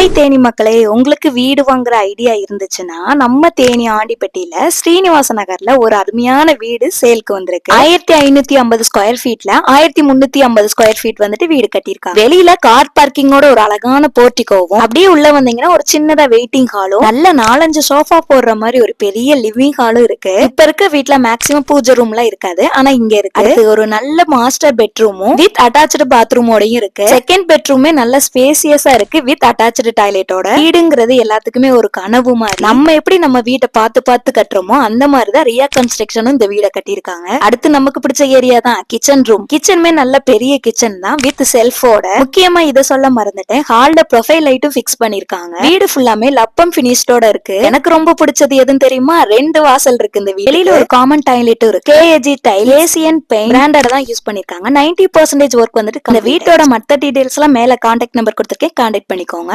Hi Theni மக்களே உங்களுக்கு வீடு வாங்குற ஐடியா இருந்துச்சுன்னா நம்ம தேனி ஆண்டிப்பட்டியில ஸ்ரீனிவாச நகர்ல ஒரு அருமையான வீடு சேல்க்கு வந்திருக்கு. ஆயிரத்தி ஐநூத்தி ஐம்பது ஸ்கொயர் ஃபீட்ல ஆயிரத்தி முன்னூத்தி ஐம்பது ஸ்கொயர் ஃபீட் வந்துட்டு வீடு கட்டியிருக்காங்க. வெளியில கார் பார்க்கிங்கோட ஒரு அழகான போர்ட்டிகோவும் அப்படியே உள்ள வந்தீங்கன்னா ஒரு சின்னதா வெயிட்டிங் ஹாலும் நல்ல நாலஞ்சு சோஃபா போடுற மாதிரி ஒரு பெரிய லிவிங் ஹாலும் இருக்கு. இப்ப இருக்க வீட்ல மேக்ஸிமம் பூஜை ரூம்லாம் இருக்காது ஆனா இங்க இருக்கு. ஒரு நல்ல மாஸ்டர் பெட்ரூமும் வித் அட்டாச்சு பாத்ரூமோடையும் இருக்கு. செகண்ட் பெட்ரூமே நல்ல ஸ்பேசியஸா இருக்கு வித் அட்டாச்சு டாய்லெட்டோட வீடுங்கிறது எல்லாத்துக்குமே ஒரு கனவு மாதிரி. நம்ம எப்படி நம்ம வீட்டை பார்த்து பார்த்து கட்டுறோமோ அந்த மாதிரிதான் ரியா கன்ஸ்ட்ரக்ஷனும் இந்த வீடை கட்டியிருக்காங்க. அடுத்து நமக்கு பிடிச்ச ஏரியா தான் கிச்சன் ரூம் கிச்சனுமே நல்ல பெரிய கிச்சன் தான் வித் செல்ஃபோட முக்கியமா இதை சொல்ல மறந்துட்டேன். ஹால்ல ப்ரொஃபைல் லைட்டும் ஃபிக்ஸ் பண்ணிருக்காங்க வீடு ஃபுல்லாமே லப்பம் பினிஷ்டோட இருக்கு. எனக்கு ரொம்ப பிடிச்சது எதுன்னு தெரியுமா? ரெண்டு வாசல் இருக்கு இந்த வெளியில ஒரு காமன் டாய்லெட்டும் இருக்கு. KAG tile Asian paint branded தான் யூஸ் பண்ணிருக்காங்க நைன்டி பர்சன்டேஜ் ஒர்க் வந்துட்டு இந்த வீட்டோட மத்த டீடைல்ஸ் எல்லாம் மேல கான்டாக்ட் நம்பர் கொடுத்துருக்கேன். கான்டாக்ட் பண்ணிக்கோங்க.